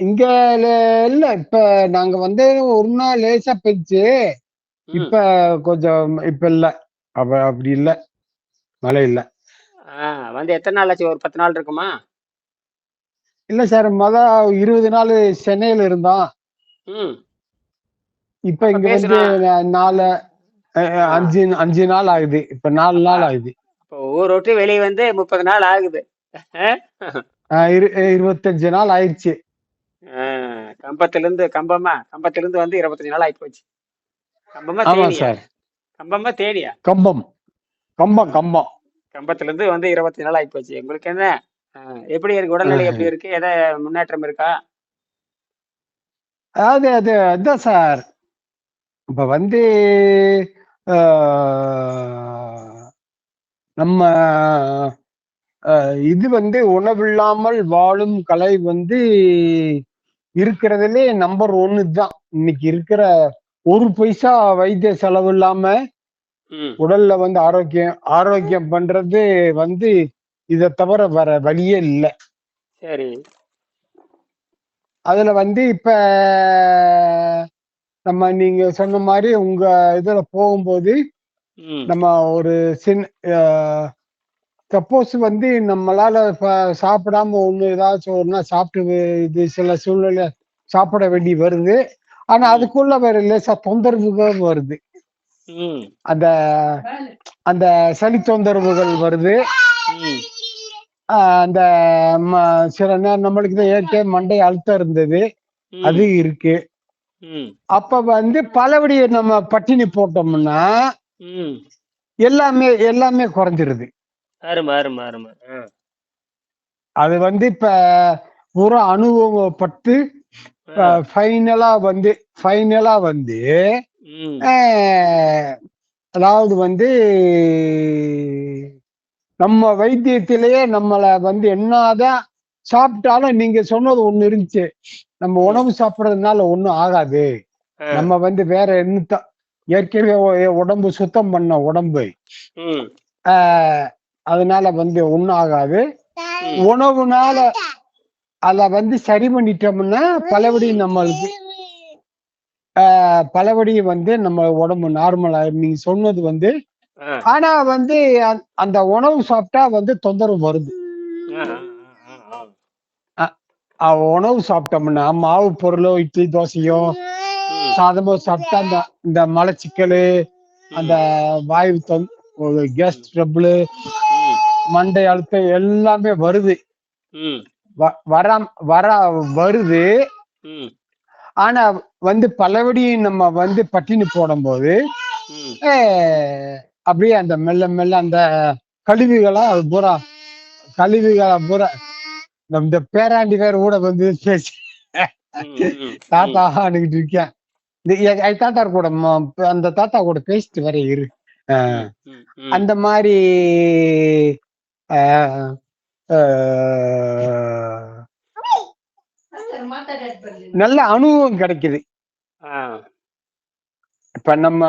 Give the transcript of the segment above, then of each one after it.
இங்க இல்ல இப்ப நாங்க வந்து ஒரு நாள் லேசா பெஞ்சு. இப்ப கொஞ்சம் இப்ப இல்ல. அப்ப அப்படி இல்ல. மழை இல்ல. வந்து எத்தனை நாள் ஆச்சு? ஒரு பத்து நாள் இருக்குமா? இல்ல சார் மொத இருபது நாள் சென்னையில இருந்தோம். இப்ப இங்க வந்து நாலு அஞ்சு அஞ்சு நாள் ஆகுது. இப்ப நாலு நாள் ஆகுது. இப்போ ஊர் விட்டு வெளியே வந்து முப்பது நாள் ஆகுது. இருபத்தஞ்சு நாள் ஆயிடுச்சு. ஆ, கம்பத்துல இருந்து கம்பமா கம்பத்துல இருந்து வந்து இருபத்தஞ்சு நாள் ஆகி போச்சு கம்பமா தேனியா? கம்பமா தேனியா? கம்பம். கம்பம் கம்பம். கம்பத்துல இருந்து வந்து இருபத்தஞ்சு நாள் ஆகி போச்சு உங்களுக்கு என்ன? எப்படி இருக்கு? உடல்நிலை. எப்படி இருக்கு? ஏதாவது முன்னேற்றம் இருக்கா? அதாவது அது அதான் சார். இப்ப வந்து நம்ம இது வந்து உணவில்லாமல் வாழும் கலை வந்து இருக்கிறதுலே நம்பர் ஒன்னு தான் இன்னைக்கு இருக்கிற ஒரு பைசா வைத்திய செலவு இல்லாம உடல்ல வந்து ஆரோக்கியம் ஆரோக்கியம் பண்றது வந்து இதை தவிர வேற வழியே இல்லை. சரி. அதுல வந்து இப்ப நம்ம நீங்க சொன்ன மாதிரி உங்க இதுல போகும்போது நம்ம ஒரு சின்ன சப்போஸ் வந்து நம்மளால சாப்பிடாம ஒண்ணு ஏதாச்சும் ஒண்ணா சாப்பிட்டு இது சில சூழ்நிலை சாப்பிட வேண்டி வருது. ஆனா அதுக்குள்ள வேற லேசா தொந்தரவுகள் வருது. அந்த அந்த சளி தொந்தரவுகள் வருது. அந்த சில நேரம் நம்மளுக்கு தான் ஏற்கனவே மண்டை அழுத்தம் இருந்தது. அது இருக்கு. அப்ப வந்து பலபடி நம்ம பட்டினி போட்டோம்னா எல்லாமே எல்லாமே குறைஞ்சிருது. அருமை அருமை அருமை ஆ. அது வந்து இப்ப ஒரு அனுபவப்பட்டு ஃபைனலா வந்து ஃபைனலா வந்து அதாவது வந்து நம்ம வைத்தியத்திலேயே நம்மளை வந்து என்னதான் சாப்பிட்டாலும் நீங்க சொன்னது ஒண்ணு இருந்துச்சு. நம்ம உணவு சாப்பிடுறதுனால ஒண்ணும் ஆகாது. நம்ம வந்து வேற என்னத்த ஏற்கனவே உடம்பு சுத்தம் பண்ண உடம்பு. அதனால வந்து ஒண்ணும் ஆகாது ம் உணவுனால அத வந்து சரி பண்ணிட்டோம்னா பலபடி நம்மளுக்கு ஆஹ், பலபடி வந்து நம்ம உடம்பு நார்மலா நீங்க சொன்னது வந்து ஆனா வந்து அந்த உணவு சாப்பிட்டா வந்து தொந்தரவு வருது. உணவு சாப்பிட்டோம்னா மாவு பொருளோ இட்லி தோசையோ சாதமோ சாப்பிட்டா அந்த இந்த மலச்சிக்கல் அந்த வாயு கேஸ் ட்ரபிள் மண்டை அழுத்தம் எல்லாமே வருது. ம். வ- வராம வர வருது. ஆனா வந்து பலபடி நம்ம வந்து பட்டினி போடும்போது ம். அஹ், அப்படியே அந்த மெல்ல மெல்ல அந்த கழிவுகளா பூரா கழிவுகளா பூரா இந்த பேராண்டி வேற கூட வந்து பேசி தாத்தா அன்னைக்கிட்டு இருக்கேன். இந்த தாத்தா கூட அந்த தாத்தா கூட பேசிட்டு வர இரு. அந்த மாதிரி நல்ல அனுபவம் கிடைக்குது. இப்ப நம்ம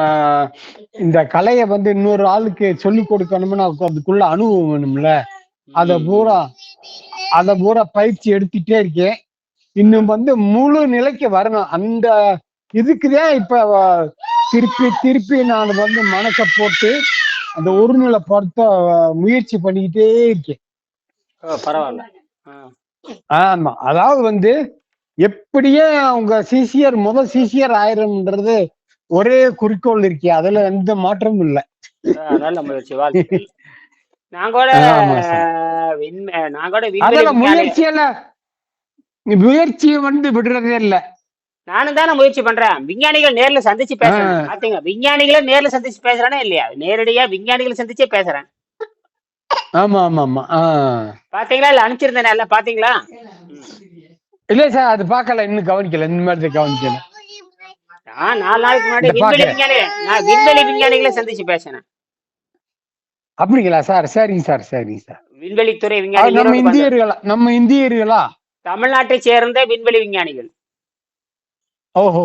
இந்த கலையை வந்து இன்னொரு ஆளுக்கு சொல்லி கொடுக்கணும்னா அதுக்குள்ள அனுபவம் வேணும்ல. அத பூரா அத பூரா பயிற்சி எடுத்துட்டே இருக்கேன். இன்னும் வந்து முழு நிலைக்கு வரணும். அந்த இதுக்குதான் இப்ப திருப்பி திருப்பி நான் வந்து மனசை போட்டு அந்த ஒருநிலைப்படுத்த முயற்சி பண்ணிக்கிட்டே இருக்கேன். பரவாயில்ல. ஆமா. அதாவது வந்து எப்படியே உங்க சிசியர் முதல் சிசியர் ஆயிரம்ன்றது ஒரே குறிக்கோள் இருக்கே. அதுல எந்த மாற்றமும் இல்லை. நல்ல முயற்சி வாழ்த்துக்கள். நான் கூட நான் கூட விஞ்ஞானி. முயற்சியில முயற்சியை வந்து விடுறதே இல்ல. நானும் தானே முயற்சி பண்றேன். விஞ்ஞானிகள் நேர்ல சந்திச்சு பேசுறேன். பாத்தீங்க? விஞ்ஞானிகளை நேர்ல சந்திச்சு பேசுறேனே இல்லையா? நேரடியா விஞ்ஞானிகளை சந்திச்சே பேசுறேன். ஆமா ஆமா ஆமா. பாத்தீங்களா? இல்ல அனுப்பிச்சிருந்தேன் இல்ல பாத்தீங்களா. இல்ல சார் அது பார்க்கல. இன்னும் கவனிக்கல. இந்த மாதிரி கவனிக்கல. நான் நாலு நாளைக்கு முன்னாடி விண்வெளி விஞ்ஞானி நான் விண்வெளி விஞ்ஞானிகளை சந்திச்சு பேசினேன் அப்படிங்களா சார்? சரிங்க சார் சரிங்க சார். விண்வெளித்துறை அது விஞ்ஞானி நம்ம இந்தியர்களா? நம்ம இந்தியர்களா? தமிழ்நாட்டை சேர்ந்த விண்வெளி விஞ்ஞானிகள். ஓஹோ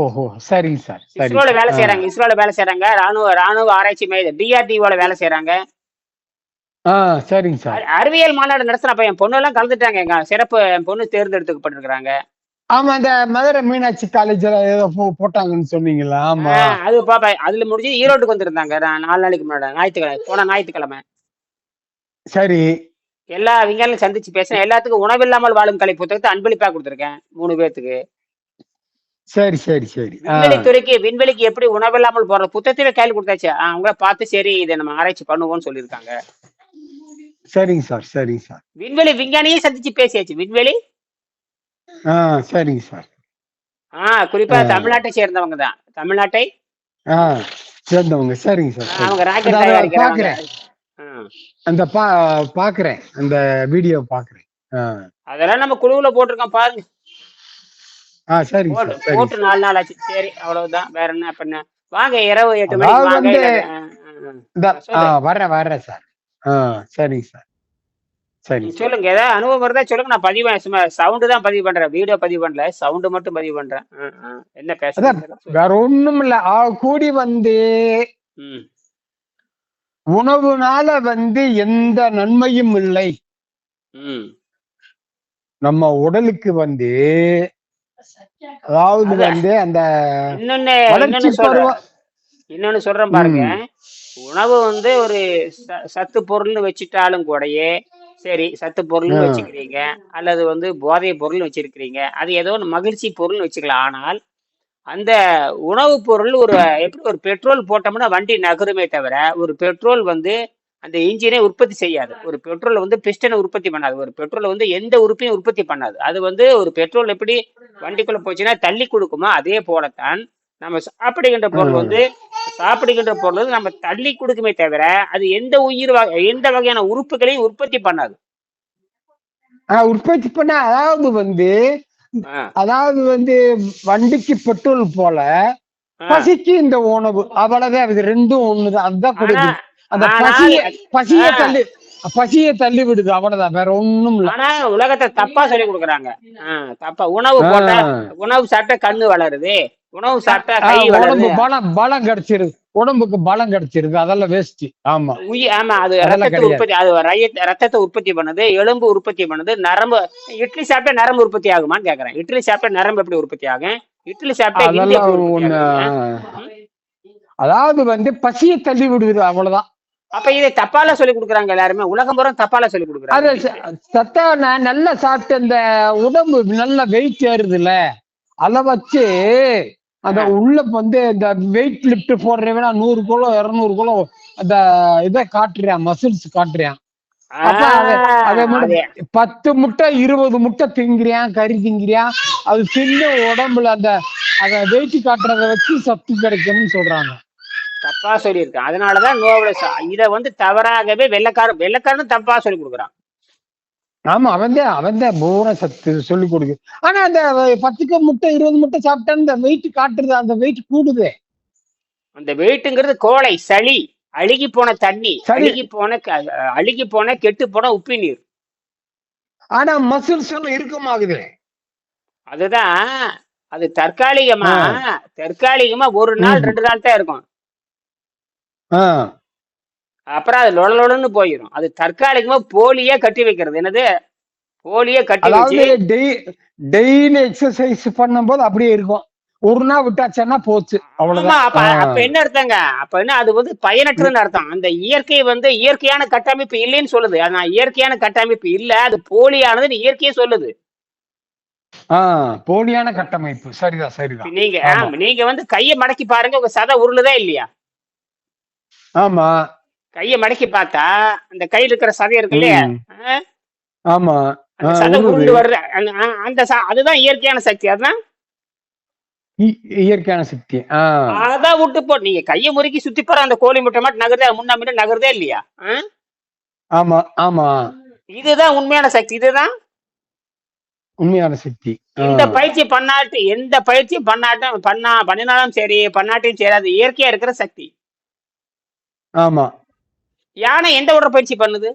சரிங்க சார். இஸ்ரோல வேலை செய்யறாங்க இஸ்ரோல வேலை செய்யறாங்க ராணுவ ராணுவ ஆராய்ச்சி மையம் டிஆர்டிஓல வேலை செய்யறாங்க ஆ சரிங்க சார். அறி- அறிவியல் மாநாடு நடத்தின அப்ப என் பொண்ணு எல்லாம் கலந்துட்டாங்க. எங்க சிறப்பு என் பொண்ணு தேர்ந்தெடுக்கப்பட்டிருக்கிறாங்க. ஆமா அந்த மதுரை மீனாட்சி காலேஜ்ல ஏதோ போட்டாங்கன்னு சொன்னீங்களா? ஆமா. அது பாப்பா அதுல முடிஞ்சு ஈரோட்டுக்கு வந்திருந்தாங்க. நாலு நாளைக்கு முன்னாடி. ஞாயிற்றுக்கிழமை போன ஞாயிற்றுக்கிழமை. சரி. எல்லா விஞ்ஞானிகளும் சந்திச்சு பேசினேன். எல்லாத்துக்கும் உணவில்லாமல் வாழும் கலை புத்தகத்தை அன்பளிப்பா கொடுத்துருக்கேன். மூணு பேர்த்துக்கு சரி சரி சரி. ஆ, விண்வெளி துறைக்கு விண்வெளிக்கு எப்படி உணவில்லாமல் போற புத்தகத்தையே கையில் கொடுத்தாச்சு. அவங்க பார்த்து சரி இதை நம்ம ஆராய்ச்சி பண்ணுவோம்னு சொல்லியிருக்காங்க. சரிங்க சார் சரிங்க சார். விண்வெளி விஞ்ஞானியே சந்திச்சு பேசியாச்சு. விண்வெளி? ஆ சரிங்க சார். ஆஹ் குறிப்பா ஆ. தமிழ்நாட்டை சேர்ந்தவங்க தான். தமிழ்நாட்டை? ஆ சேர்ந்தவங்க. சரிங்க சார். அவங்க ராக்கெட் ஆஹ் அந்த பா பாக்குறேன் அந்த வீடியோ பாக்குறேன் ஆ. அதெல்லாம் நம்ம குழுவுல போட்டிருக்கோம் பாருங்க. ஆ சார் போட்டு நாலு நாள் ஆச்சு. சரி அவ்வளவுதான். வேற என்ன பண்ண? வாங்க இரவு எட்டு மணிக்கு வாங்க. வர்றேன் வர்றேன் சார். ஆ சரிங்க சார். சார். சொல்லுங்க. ஏதாவது அனுபவம் இருந்தா சொல்லுங்க. நான் பதிவு சும்மா சவுண்டு தான் பதிவு பண்றேன். வீடியோ பதிவு பண்ணல. சவுண்டு மட்டும் பதிவு பண்றேன். என்ன பேசுறது வேற ஒண்ணும் இல்ல. கூடி வந்து உணவுனால வந்து எந்த நன்மையும் இல்லை. நம்ம உடலுக்கு வந்து அதாவது. வந்து அந்த இன்னொன்னு சொல்றேன் பாருங்க உணவு வந்து ஒரு சத்து பொருள்னு வச்சுட்டாலும் கூடயே சரி சத்து பொருள்னு. வச்சுக்கிறீங்க அல்லது வந்து போதை பொருள் வச்சிருக்கிறீங்க அது ஏதோ ஒரு மகிழ்ச்சி பொருள் வச்சுக்கலாம் ஆனால் அந்த உணவுப் பொருள் ஒரு எப்படி ஒரு பெட்ரோல் போட்டோம்னா வண்டி நகருமே தவிர ஒரு பெட்ரோல் வந்து அந்த இன்ஜினை உற்பத்தி செய்யாது. ஒரு பெட்ரோல் வந்து பிஸ்டனை உற்பத்தி பண்ணாது. ஒரு பெட்ரோல் வந்து எந்த உறுப்பையும் உற்பத்தி பண்ணாது. அது வந்து ஒரு பெட்ரோல் எப்படி வண்டிக்குள்ள போச்சுன்னா தள்ளி கொடுக்குமோ? அதே போலத்தான் நம்ம சாப்பிடுகின்ற பொருள். வந்து சாப்பிடுகின்ற பொருள் வந்து நம்ம தள்ளி கொடுக்குமே தவிர அது எந்த உயிர் வகை எந்த வகையான உறுப்புகளையும் உற்பத்தி பண்ணாது. உற்பத்தி பண்ண அதாவது வந்து அதாவது வந்து வண்டிக்கு பெட்ரோல் போல. பசிக்கு இந்த உணவு. அவ்வளவுதான் இது ரெண்டும் ஒண்ணுதான். அதுதான் கொடுக்குது அந்த பசிய பசிய. தள்ளி பசிய தள்ளி விடுது அவ்வளவுதான். வேற ஒண்ணும் இல்ல. ஆனா உலகத்தை தப்பா சொல்லி கொடுக்குறாங்க. தப்பா. உணவு போட்டா. உணவு சாப்பிட்டா கண்ணு வளருது. உணவு சாப்பிட்டா கை உடம்பு பலம் பலம் கிடைச்சிருது. உடம்புக்கு பலம் கிடைச்சிருது. அதெல்லாம் வேஸ்ட் ஆமா. ஆமா அது ரத்தத்தை. உற்பத்தி அது ரத்தத்தை உற்பத்தி பண்ணுது எலும்பு உற்பத்தி பண்ணுது நரம்பு இட்லி சாப்பிட்டா நரம்பு உற்பத்தி ஆகுமான்னு கேக்குறேன். இட்லி சாப்பிட்டா நரம்பு எப்படி உற்பத்தி ஆகும்? இட்லி சாப்பிட்டா? அதாவது வந்து பசியை தள்ளி விடுவது அவ்வளவுதான். அப்ப இதை தப்பால சொல்லி கொடுக்குறாங்க எல்லாருமே. உலகம் பூரா தப்பால சொல்லி கொடுக்குறாங்க. ச- சத்தா நான் நல்லா சாப்பிட்டு இந்த உடம்பு நல்ல வெயிட் ஏறுதுல்ல. அத வச்சு அந்த. உள்ள வந்து இந்த வெயிட் லிஃப்ட் போடுறவனா நூறு கிலோ இருநூறு கிலோ அந்த இதை காட்டுறான் மசில்ஸ் காட்டுறான். பத்து முட்டை இருபது முட்டை திங்கிறான் கறி திங்கிறான் அது தின்னு உடம்புல அந்த அந்த வெயிட் காட்டுறத வச்சு சத்து கிடைக்கும்னு சொல்றாங்க. தப்பா சொல்லியிருக்கேன் அதனாலதான் நோபல இத வந்து தவறாகவே வெள்ளக்காரன் வெள்ளக்காரன் தப்பா சொல்லி கொடுக்குறான். ஆமா அவன் தான் அவன் தான் பூரா சத்து சொல்லி கொடுக்கு. ஆனா அந்த பத்துக்கு முட்டை இருபது முட்டை சாப்பிட்டா இந்த வெயிட் காட்டுறது அந்த வெயிட் கூடுதே. அந்த வெயிட்டுங்கிறது கோழை சளி அழுகி போன தண்ணி. அழுகி போன அழுகி போன கெட்டு போன உப்பி நீர். ஆனா மசில்ஸ் எல்லாம் இருக்கமாகுது அதுதான் அது தற்காலிகமா தற்காலிகமா ஒரு நாள். ரெண்டு நாள் தான் இருக்கும். அப்புறம் அது லொடலொடன்னு போயிடும் அது தற்காலிகமா போலியே கட்டி வைக்கிறது. என்னது? போலியே கட்டி வச்சு டெய்லி எக்ஸசைஸ் பண்ணும்போது அப்படியே இருக்கும். ஒரு நாள் விட்டாச்சுன்னா போச்சு. அவ்வளவுதான். அப்ப என்ன அர்த்தங்க? அப்ப என்ன அது வந்து பயனற்றன்னு அர்த்தம். அந்த இயற்கை வந்து இயற்கையான கட்டமைப்பு இல்லைன்னு சொல்லுது. ஆனா இயற்கையான கட்டமைப்பு இல்ல அது போலியானதுன்னு இயற்கையே சொல்லுது. போலியான கட்டமைப்பு. சரிதான் சரிதான். நீங்க நீங்க வந்து கையை மடக்கி பாருங்க. உங்க சதை உருளுதா இல்லையா? ஆமா. கையை மடக்கி பார்த்தா அந்த கையில இருக்கிற சதை இருக்கு இல்லையா? ஆமா. சதை. உருண்டு வருது அந்த அதுதான் இயற்கையான சக்தி அதுதான்? இயற்கையான சக்தி அதான் விட்டு போ நீங்க கையை முறுக்கி சுத்தி போற அந்த கோழி முட்டை மட்டும் நகருதே முன்னா முன்ன நகருதே இல்லையா? ஆமா ஆமா. இதுதான் உண்மையான சக்தி இதுதான்? உண்மையான சக்தி இந்த பயிற்சி பண்ணாட்டு எந்த பயிற்சியும் பண்ணாட்டும் பண்ணா பண்ணினாலும் சரி பண்ணாட்டும் சரி அது இயற்கையா இருக்கிற சக்தி. ஆமா. யானை எந்த உடற்பயிற்சி பண்ணுது?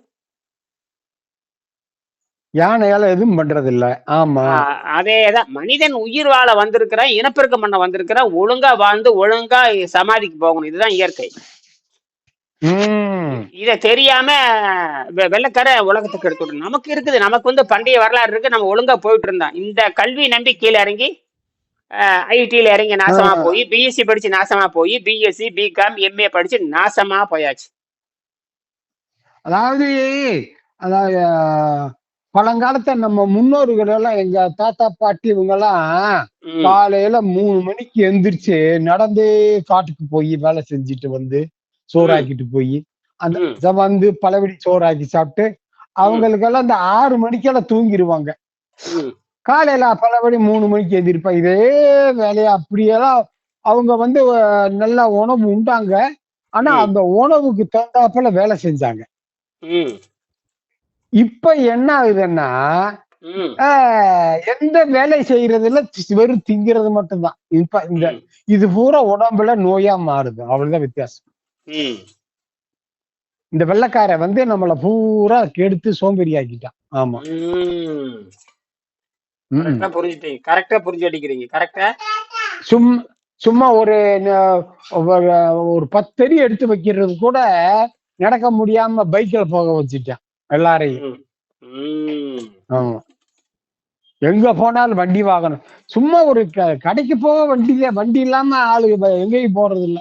யானையால எதுவும் பண்றது இல்ல ஆமா அதேதான். மனிதன் உயிர் வாழ வந்திருக்கிறான் இனப்பெருக்கம் பண்ண வந்திருக்கிறான் ஒழுங்கா வாழ்ந்து ஒழுங்கா சமாதிக்கு போகணும். இதுதான் இயற்கை. இத தெரியாம வெள்ளைக்கார உலகத்துக்கு எடுத்து நமக்கு இருக்குது. நமக்கு வந்து பண்டைய வரலாறு இருக்கு. நம்ம ஒழுங்கா போயிட்டு இருந்தோம் இந்த கல்வி நம்பி கீழே இறங்கி ஐடில இறங்கி நாசமா. போய் பிஎஸ்சி படிச்சு நாசமா போய் பிஎஸ்சி பிகாம் எம்ஏ படிச்சு நாசமா போயாச்சு. அதாவது அதாவது அஹ், பழங்காலத்துல நம்ம முன்னோர்கள் எல்லாம் எங்க தாத்தா பாட்டி இவங்க எல்லாம் காலையில மூணு மணிக்கு எந்திரிச்சு நடந்தே காட்டுக்கு போய் வேலை செஞ்சுட்டு வந்து சோறாக்கிட்டு போய் அந்த வந்து பழவடி சோறாக்கி சாப்பிட்டு அவங்களுக்கெல்லாம் இந்த ஆறு மணிக்கெல்லாம் தூங்கிடுவாங்க காலையில பலபடி மூணு மணிக்கு எந்திரிப்பா இதே வேலையை அப்படியெல்லாம் அவங்க வந்து நல்ல உணவு உண்டாங்க. ஆனா. அந்த உணவுக்கு தகுந்தாப்புல வேலை செஞ்சாங்க. இப்ப என்ன ஆகுதுன்னா எந்த வேலை செய்யறதுல வெறும் திங்கிறது மட்டும்தான். இப்ப இந்த இது பூரா உடம்புல நோயா மாறுது. அவ்வளவுதான் வித்தியாசம். இந்த வெள்ளைக்கார வந்து நம்மள பூரா கெடுத்து சோம்பேறி ஆக்கிட்டான் ஆமா. கரெக்டா புரிஞ்சுட்டீங்க. கரெக்டா புரிஞ்சு அடிக்கிறீங்க. கரெக்டா சும் சும்மா ஒரு ஒரு பத்தடி எடுத்து வைக்கிறது கூட நடக்க முடியாம பைக்ல போக வச்சுட்டான் எல்லாரையும். ஆமா. எங்க போனாலும் வண்டி வாங்கணும். சும்மா ஒரு கடைக்கு போக வண்டி வண்டி இல்லாம ஆளு எங்கேயும் போறது இல்ல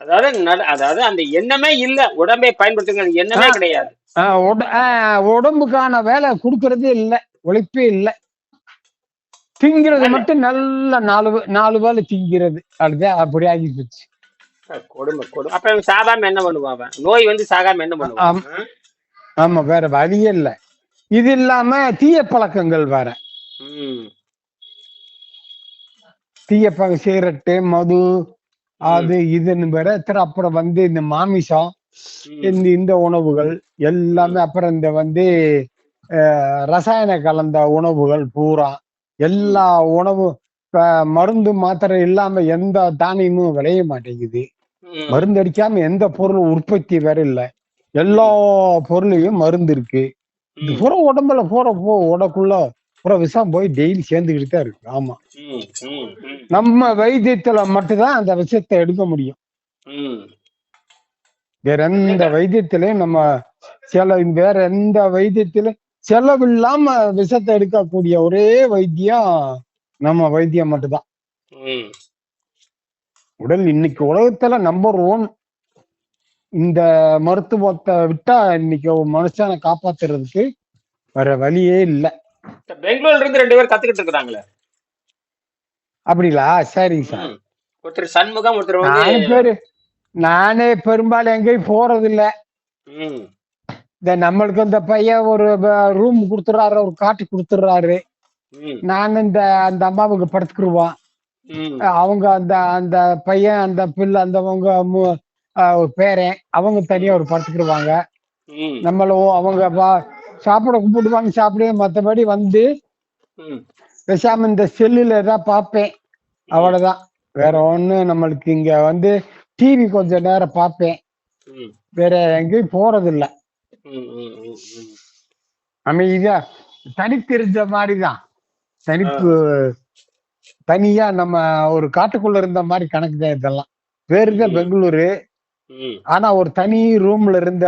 அதாவது அதாவது அந்த எண்ணமே இல்ல. உடம்பை பயன்படுத்துங்க. எண்ணமே. கிடையாது. உடம்புக்கான வேலை கொடுக்கறதே இல்ல. உழைப்பே இல்ல. திங்கிறது. மட்டும் நல்ல நாலு நாலு வேலை திங்கிறது. அதுதான் அப்படி ஆகி போச்சு கொடுமை கொடுமை. அப்ப சாகாம என்ன பண்ணுவான்? நோய் வந்து சாகாம என்ன பண்ணுவான்? ஆம். ஆமா வேற வழியே இல்ல. இது இல்லாம தீய பழக்கங்கள் வேற. தீய பழக்கம் சிகரெட்டு மது அது இதுன்னு வேற. அப்புறம் அப்புறம் வந்து இந்த மாமிசம் இந்த இந்த உணவுகள் எல்லாமே அப்புறம் இந்த வந்து ரசாயன கலந்த உணவுகள் பூரா எல்லா உணவு மருந்து மாத்திரை இல்லாம எந்த தானியமும் விளைய மாட்டேங்குது. மருந்து அடிக்காம எந்த பொருளும் உற்பத்தி வேற இல்ல. எல்லா பொருளையும் மருந்து இருக்கு. பூரா உடம்புல பூரா போ உடக்குள்ள பூரா விஷம் போய் டெய்லி சேர்ந்துக்கிட்டு தான் இருக்கு. ஆமா. நம்ம வைத்தியத்துல மட்டும்தான் அந்த விஷத்தை எடுக்க முடியும். வேற எந்த வைத்தியத்திலையும் நம்ம செல வேற எந்த வைத்தியத்திலும் செலவில்லாம விஷத்தை எடுக்கக்கூடிய ஒரே வைத்தியம் நம்ம வைத்தியம் மட்டும்தான். உடல் இன்னைக்கு உலகத்துல நம்பர் ஒன் இந்த மருத்துவத்தை விட்டா இன்னைக்கு மனுஷனை காப்பாத்துறதுக்கு வேற வழியே இல்ல. பெங்களூர்ல இருந்து ரெண்டு பேர் கத்துக்கிட்டு இருக்கிறாங்களே. அப்படிங்களா? சார். ம். ஒருத்தர் சண்முகம் ஒருத்தர் நானே வந்து பேரு. நானே பெரும்பாலும் எங்கேயும் போறது இல்ல இந்த நம்மளுக்கு இந்த பையன் ஒரு ரூம் கொடுத்துறாரு ஒரு காட்டு கொடுத்துறாரு நான் இந்த அந்த அம்மாவுக்கு படுத்துக்குருவான் ம், அவங்க அந்த அந்த பையன் அந்த பிள்ளை அந்த அவங்க பேரன் அவங்க தனியா ஒரு படுத்துக்கிடுவாங்க. நம்மளும் அவங்க சாப்பிட கூப்பிடுவாங்க சாப்பிடு மற்றபடி வந்து. பேசாம இந்த செல்லுல தான் பார்ப்பேன். அவ்வளவுதான். வேற ஒண்ணு நம்மளுக்கு இங்க வந்து டிவி கொஞ்ச நேரம் பார்ப்பேன். வேற எங்கேயும் போறது இல்ல. அமைதியா? தனித்தெரிஞ்ச மாதிரிதான். தனிப்பு தனியா நம்ம ஒரு காட்டுக்குள்ள இருந்த மாதிரி கணக்கு தான் இதெல்லாம். பேரு தான் ம். பெங்களூரு. ஆனா ஒரு தனி ரூம்ல இருந்த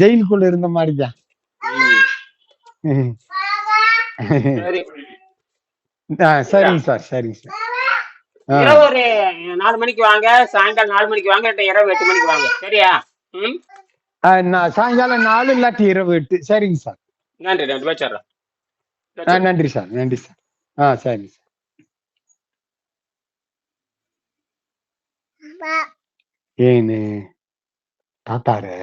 ஜெயிலுக்குள்ள இருந்த மாதிரி தான் சரிங்க சார் சரிங்க சார். இரவு ஒரு நாலு மணிக்கு வாங்க சாயங்காலம் நாலு மணிக்கு வாங்க இரவு எட்டு மணிக்கு வாங்க. சரியா? ம். நான் சாயங்காலம் நாலு இல்லாட்டி இரவு எட்டு சரிங்க சார் நன்றி நன்றி வச்சிடுறேன் நன்றி சார் நன்றி சார் ஆ சரிங்க சார் ஏன்னு தாத்தாரு